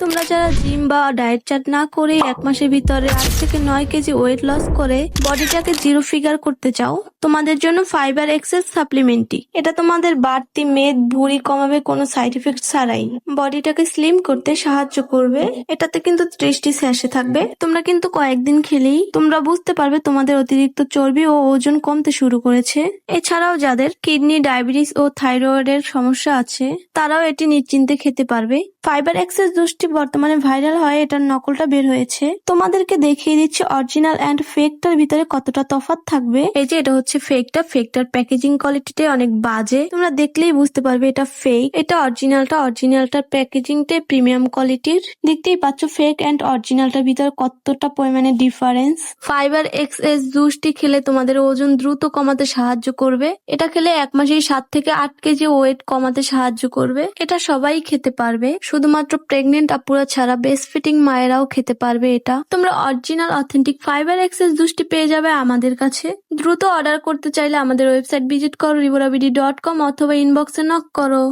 তোমরা যারা জিম বা ডায়েট চার্ট না করে এক মাসের ভিতরে আট থেকে নয় কেজি ওয়েট লস করে বডিটাকে জিরো ফিগার করতে চাও, তোমাদের জন্য ফাইবার এক্সেস সাপ্লিমেন্টটি এটা তোমাদের বাড়তি মেদ, ভুঁড়ি কমাবে, কোনো সাইড এফেক্ট ছাড়াই। বডিটাকে স্লিম করতে সাহায্য করবে। এটাতে কিন্তু ত্রিশটি স্যাশে থাকবে। তোমরা কিন্তু কয়েকদিন খেলেই তোমরা বুঝতে পারবে তোমাদের অতিরিক্ত চর্বি ও ওজন কমতে শুরু করেছে। এছাড়াও যাদের কিডনি ডায়াবেটিস ও থাইরয়েডের সমস্যা আছে, তারাও এটি নিশ্চিন্তে খেতে পারবে। ফাইবার এক্সেস জুসটি বর্তমানে ভাইরাল হয়, এটার নকলটা বের হয়েছে। তোমাদেরকে দেখিয়ে দিচ্ছি অরিজিনাল অ্যান্ড ফেকটার ভিতরে কতটা তফাৎ থাকবে। এই যে এটা হচ্ছে ফেকটা ফেকটার প্যাকেজিং কোয়ালিটিটা অনেক বাজে। তোমরা দেখলেই বুঝতে পারবে এটা ফেক এটা অরিজিনালটা অরিজিনালটার প্যাকেজিংটা প্রিমিয়াম কোয়ালিটির দেখতেই পাচ্ছ ফেক অ্যান্ড অরিজিনালটার ভিতরে কতটা পরিমাণে ডিফারেন্স ফাইবার এক্স এস জুসটি খেলে তোমাদের ওজন দ্রুত কমাতে সাহায্য করবে। এটা খেলে এক মাসেই সাত থেকে আট কেজি ওয়েট কমাতে সাহায্য করবে। এটা সবাই খেতে পারবে। শুধুমাত্র প্রেগনেন্ট আপুরা ছাড়া বেস্ট ফিটিং মায়েরাও খেতে পারবে এটা। তোমরা অরিজিনাল অথেন্টিক ফাইবার এক্সেস দুষ্টি পেয়ে যাবে আমাদের কাছে। দ্রুত অর্ডার করতে চাইলে আমাদের ওয়েবসাইট ভিজিট করো রিবোরাবিডি ডট কম অথবা ইনবক্সে নক করো।